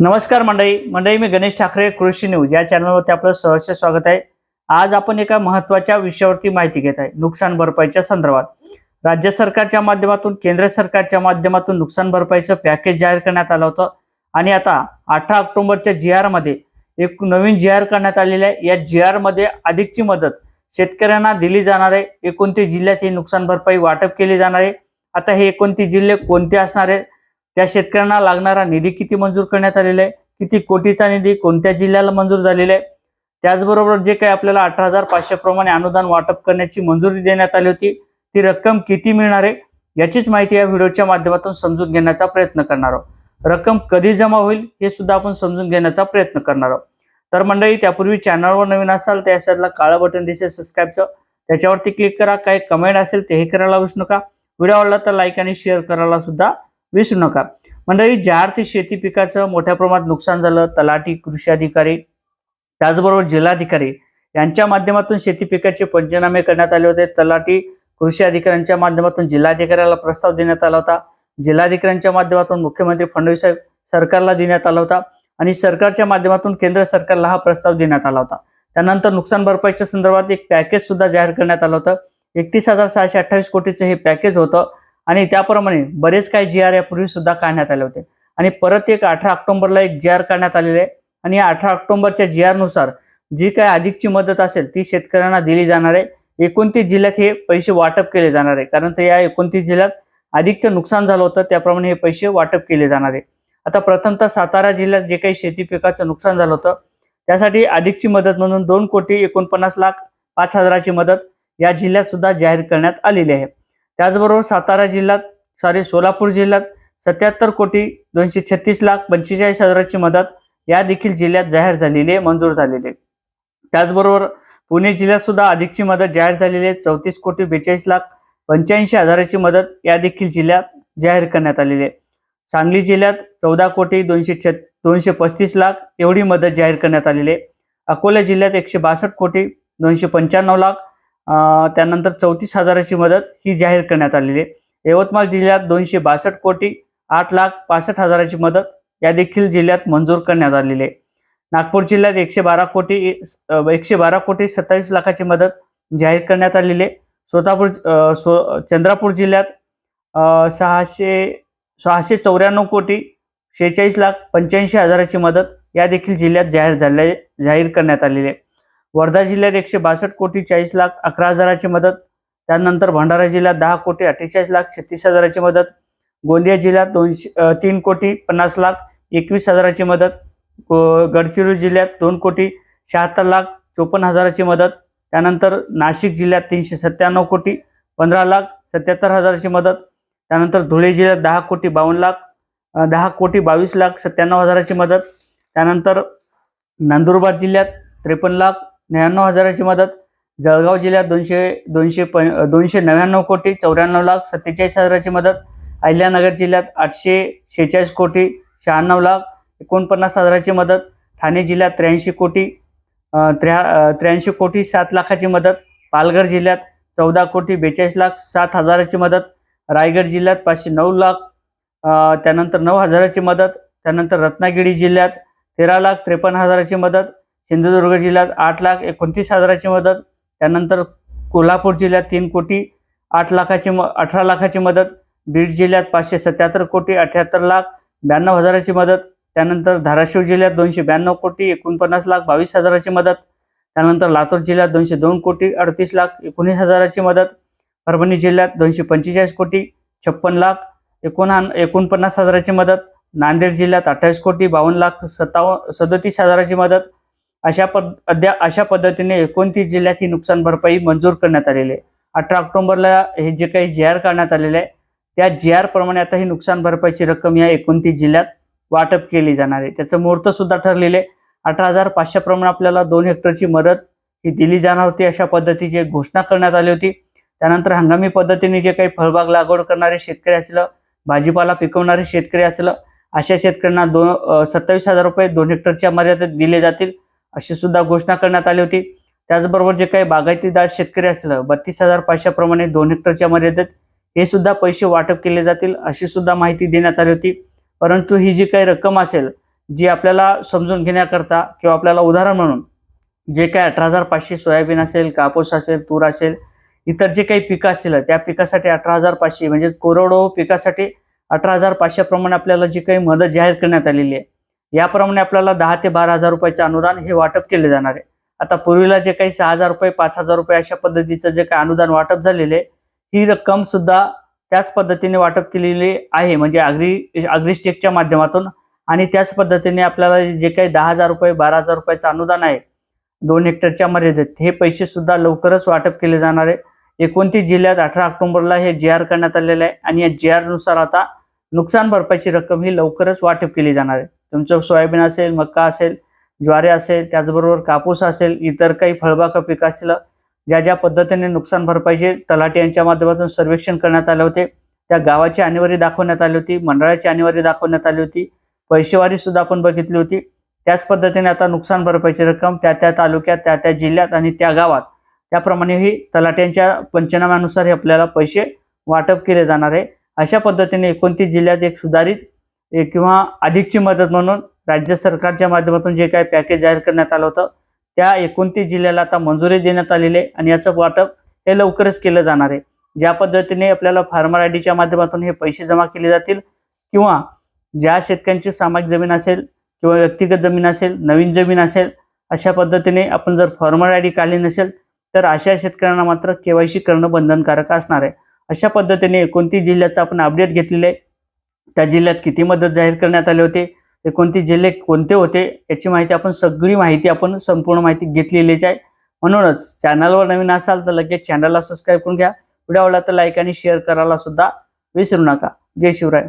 नमस्कार मंडळी. मंडळी मी गणेश ठाकरे कृषी न्यूज. या चॅनलवरती आपलं सहर्ष स्वागत आहे. आज आपण एका महत्त्वाच्या विषयावरती माहिती घेत आहे. नुकसान भरपाईच्या संदर्भात. राज्य सरकारच्या माध्यमातून केंद्र सरकारच्या माध्यमातून नुकसान भरपाईचं पॅकेज जाहीर करण्यात आलं होतं. आणि आता अठरा ऑक्टोबरच्या जी आरमध्ये एक नवीन जी आर करण्यात आलेली आहे. या जी आरमध्ये अधिकची मदत शेतकऱ्यांना दिली जाणार आहे. एकोणतीस जिल्ह्यात ही नुकसान भरपाई वाटप केली जाणार आहे. आता हे एकोणतीस जिल्हे कोणते असणार आहे त्या शेतकऱ्यांना लागणारा निधी किती मंजूर करण्यात आलेला आहे? किती कोटीचा निधी कोणत्या जिल्ह्याला मंजूर झालेला आहे? त्याचबरोबर जे काही आपल्याला अठरा हजार पाचशे प्रमाणे अनुदान वाटप करण्याची मंजुरी देण्यात आली होती ती रक्कम किती मिळणार आहे? याचीच माहिती या व्हिडिओच्या माध्यमातून समजून घेण्याचा प्रयत्न करणार आहोत. रक्कम कधी जमा होईल हे सुद्धा आपण समजून घेण्याचा प्रयत्न करणार आहोत. तर मंडळी त्यापूर्वी चॅनलवर नवीन असाल त्या साईडला काळं बटन दिसेल सबस्क्राईबचं त्याच्यावरती क्लिक करा. काही कमेंट असेल तेही करायला विसरू नका. व्हिडिओ आवडला तर लाईक आणि शेअर करायला सुद्धा विसरू नका. मंडळी ज्या अर्थी शेती पिकाचं मोठ्या प्रमाणात नुकसान झालं तलाठी कृषी अधिकारी त्याचबरोबर जिल्हाधिकारी यांच्या माध्यमातून शेती पिकाचे पंचनामे करण्यात आले होते. तलाठी कृषी अधिकाऱ्यांच्या माध्यमातून जिल्हाधिकाऱ्याला प्रस्ताव देण्यात आला होता. जिल्हाधिकाऱ्यांच्या माध्यमातून मुख्यमंत्री फडणवीस साहेब सरकारला देण्यात आला होता आणि सरकारच्या माध्यमातून केंद्र सरकारला हा प्रस्ताव देण्यात आला होता. त्यानंतर नुकसान भरपाईच्या संदर्भात एक पॅकेज सुद्धा जाहीर करण्यात आलं होतं. एकतीस हजार सहाशे अठ्ठावीस कोटीचं हे पॅकेज होतं. आणि त्याप्रमाणे बरेच काही जी आर यापूर्वी सुद्धा काढण्यात आले होते. आणि परत एक अठरा ऑक्टोबरला एक जी आर काढण्यात आलेले आहे. आणि या अठरा ऑक्टोबरच्या जी आरनुसार जी काही अधिकची मदत असेल ती शेतकऱ्यांना दिली जाणार आहे. एकोणतीस जिल्ह्यात हे पैसे वाटप केले जाणार आहे. कारण तर या एकोणतीस जिल्ह्यात अधिकचं नुकसान झालं होतं त्याप्रमाणे हे पैसे वाटप केले जाणार आहे. आता प्रथमतः सातारा जिल्ह्यात जे काही शेती पिकाचं नुकसान झालं होतं त्यासाठी अधिकची मदत म्हणून दोन कोटी एकोणपन्नास लाख पाच हजाराची मदत या जिल्ह्यात सुद्धा जाहीर करण्यात आलेली आहे. त्याचबरोबर सातारा जिल्ह्यात सॉरी सोलापूर जिल्ह्यात सत्याहत्तर कोटी दोनशे छत्तीस लाख पंचेचाळीस हजाराची मदत या देखील जिल्ह्यात जाहीर झालेली आहे मंजूर झालेली आहे. त्याचबरोबर पुणे जिल्ह्यात सुद्धा अधिकची मदत जाहीर झालेली आहे चौतीस कोटी बेचाळीस लाख पंच्याऐंशी हजाराची मदत या देखील जिल्ह्यात जाहीर करण्यात आलेली आहे. सांगली जिल्ह्यात चौदा कोटी दोनशे छ दोनशे पस्तीस लाख एवढी मदत जाहीर करण्यात आलेली आहे. अकोला जिल्ह्यात एकशे बासष्ट कोटी दोनशे पंच्याण्णव लाख त्यानंतर चौतीस हजाराची मदत ही जाहीर करण्यात आलेली आहे. यवतमाळ जिल्ह्यात दोनशे बासष्ट कोटी आठ लाख पासष्ट हजाराची मदत या देखील जिल्ह्यात मंजूर करण्यात आलेली आहे. नागपूर जिल्ह्यात एकशे बारा कोटी एकशे बारा कोटी सत्तावीस लाखाची मदत जाहीर करण्यात आलेली आहे. सोतापूर सो चंद्रपूर जिल्ह्यात सहाशे सहाशे चौऱ्याण्णव कोटी शेहेचाळीस लाख पंच्याऐंशी हजाराची मदत या देखील जिल्ह्यात जाहीर झाले जाहीर करण्यात आलेली आहे. वर्धा जिल्ह्यात एकशे बासष्ट कोटी चाळीस लाख अकरा हजाराची मदत. त्यानंतर भंडारा जिल्ह्यात दहा कोटी अठ्ठेचाळीस लाख छत्तीस हजाराची मदत. गोंदिया जिल्ह्यात दोनशे तीन कोटी पन्नास लाख एकवीस हजाराची मदत. गडचिरोली जिल्ह्यात दोन कोटी शहात्तर लाख चोपन्न हजाराची मदत. त्यानंतर नाशिक जिल्ह्यात तीनशे सत्त्याण्णव कोटी पंधरा लाख सत्याहत्तर हजाराची मदत. त्यानंतर धुळे जिल्ह्यात दहा कोटी बावन्न लाख दहा कोटी बावीस लाख सत्त्याण्णव हजाराची मदत. त्यानंतर नंदुरबार जिल्ह्यात त्रेपन्न लाख नव्याण्णव हजाराची मदत. जळगाव जिल्ह्यात दोनशे दोनशे प दोनशे नव्याण्णव कोटी चौऱ्याण्णव लाख सत्तेचाळीस हजाराची मदत. अहिल्यानगर जिल्ह्यात आठशे शेहेचाळीस कोटी शहाण्णव लाख एकोणपन्नास हजाराची मदत. ठाणे जिल्ह्यात त्र्याऐंशी कोटी त्र्या त्र्याऐंशी कोटी सात लाखाची मदत. पालघर जिल्ह्यात चौदा कोटी बेचाळीस लाख सात हजाराची मदत. रायगड जिल्ह्यात पाचशे नऊ लाख त्यानंतर नऊ हजाराची मदत. त्यानंतर रत्नागिरी जिल्ह्यात तेरा लाख त्रेपन्न हजाराची मदत. सिंधुदुर्ग जिल्ह्यात आठ लाख एकोणतीस हजाराची मदत त्यानंतर कोल्हापूर जिल्ह्यात तीन कोटी आठ लाखाची म अठरा लाखाची मदत बीड जिल्ह्यात पाचशे सत्याहत्तर कोटी अठ्याहत्तर लाख ब्याण्णव हजाराची मदत त्यानंतर धाराशिव जिल्ह्यात दोनशे ब्याण्णव कोटी एकोणपन्नास लाख बावीस हजाराची मदत त्यानंतर लातूर जिल्ह्यात दोनशे दोन कोटी अडतीस लाख एकोणीस हजाराची मदत परभणी जिल्ह्यात दोनशे पंचेचाळीस कोटी छप्पन लाख एकोणहा एकोणपन्नास हजाराची मदत नांदेड जिल्ह्यात अठ्ठावीस कोटी बावन्न लाख सत्तावन्न सदतीस हजाराची मदत अशा पद अद्या अशा पद्धतीने एकोणतीस जिल्ह्यात ही नुकसान भरपाई मंजूर करण्यात आलेली आहे. अठरा ऑक्टोबरला हे जे काही जी आर करण्यात आलेले आहे त्या जी आर प्रमाणे आता ही नुकसान भरपाईची रक्कम या एकोणतीस जिल्ह्यात वाटप केली जाणार आहे. त्याचं मुहूर्त सुद्धा ठरलेले आहे. अठरा हजार पाचशे प्रमाणे आपल्याला दोन हेक्टरची मदत ही दिली जाणार होती अशा पद्धतीची एक घोषणा करण्यात आली होती. त्यानंतर हंगामी पद्धतीने जे काही फळबाग लागवड करणारे शेतकरी असलं भाजीपाला पिकवणारे शेतकरी असलं अशा शेतकऱ्यांना दोन सत्तावीस हजार रुपये दोन हेक्टरच्या मर्यादेत दिले जातील. अशी सुद्धा घोषणा करण्यात आली होती. त्याचबरोबर जे काही बागायतीदार शेतकरी असलं बत्तीस हजार पाचशेप्रमाणे दोन हेक्टरच्या मर्यादेत हे सुद्धा पैसे वाटप केले जातील अशी सुद्धा माहिती देण्यात आली होती. परंतु ही जी काही रक्कम असेल जी आपल्याला समजून घेण्याकरता किंवा आपल्याला उदाहरण म्हणून जे काही अठरा हजार पाचशे सोयाबीन असेल कापूस असेल तूर असेल इतर जे काही पिकं असतील त्या पिकासाठी अठरा हजार पाचशे म्हणजे कोरडवाहू पिकासाठी अठरा हजार पाचशेप्रमाणे आपल्याला जी काही मदत जाहीर करण्यात आलेली आहे. याप्रमाणे आपल्याला दहा ते बारा हजार रुपयाचे अनुदान हे वाटप केले जाणार आहे. आता पूर्वीला जे काही सहा हजार रुपये पाच हजार रुपये अशा पद्धतीचं जे काही अनुदान वाटप झालेले आहे, ही रक्कम सुद्धा त्याच पद्धतीने वाटप केलेली आहे. म्हणजे अग्री अग्रिस्टेकच्या माध्यमातून आणि त्याच पद्धतीने आपल्याला जे काही दहा हजार रुपये बारा हजार रुपयाचं अनुदान आहे दोन हेक्टरच्या मर्यादेत हे पैसे सुद्धा लवकरच वाटप केले जाणार आहे. एकोणतीस जिल्ह्यात अठरा ऑक्टोबरला हे जे आर करण्यात आलेलं आहे आणि या जे नुसार आता नुकसान भरपाईची रक्कम ही लवकरच वाटप केली जाणार आहे. तुमचं सोयाबीन असेल मक्का असेल ज्वारी असेल त्याचबरोबर कापूस असेल इतर काही फळबाग पिकं असतील ज्या ज्या पद्धतीने नुकसान भरपाईचे तलाठी यांच्या माध्यमातून सर्वेक्षण करण्यात आले होते त्या गावाची आणीवारी दाखवण्यात आली होती मंडळाची आणीवारी दाखवण्यात आली होती पैसेवारी सुद्धा आपण बघितली होती. त्याच पद्धतीने आता नुकसान भरपाईची रक्कम त्या त्या तालुक्यात त्या त्या जिल्ह्यात आणि त्या गावात त्याप्रमाणे ही तलाट्यांच्या पंचनाम्यानुसार हे आपल्याला पैसे वाटप केले जाणार आहे. अशा पद्धतीने एकोणतीस जिल्ह्यात एक सुधारित किंवा अधिकची मदत म्हणून राज्य सरकारच्या माध्यमातून जे काही पॅकेज जाहीर करण्यात आलं होतं त्या एकोणतीस जिल्ह्याला आता मंजुरी देण्यात आलेली आहे आणि याचं वाटप हे लवकरच केलं जाणार आहे. ज्या पद्धतीने आपल्याला फार्मर आय डीच्या माध्यमातून हे पैसे जमा केले जातील किंवा ज्या शेतकऱ्यांची सामाजिक जमीन असेल किंवा व्यक्तिगत जमीन असेल नवीन जमीन असेल अशा पद्धतीने आपण जर फॉर्मर आय डी काढली नसेल तर अशा शेतकऱ्यांना मात्र केवायसी करणं बंधनकारक असणार आहे. अशा पद्धतीने एकोणतीस जिल्ह्याचा आपण अपडेट घेतलेले आहे. त्या जिल्ह्यात किती मदत जाहीर करण्यात आले होते कोणते जिल्हे कोणते होते याची माहिती आपण सगळी माहिती आपण संपूर्ण माहिती घेतलेलीच आहे. म्हणूनच चॅनलवर नवीन असाल तर लगेच चॅनलला सबस्क्राईब करून घ्या. व्हिडिओ आवडला तर लाईक आणि शेअर करायला सुद्धा विसरू नका. जय शिवराय.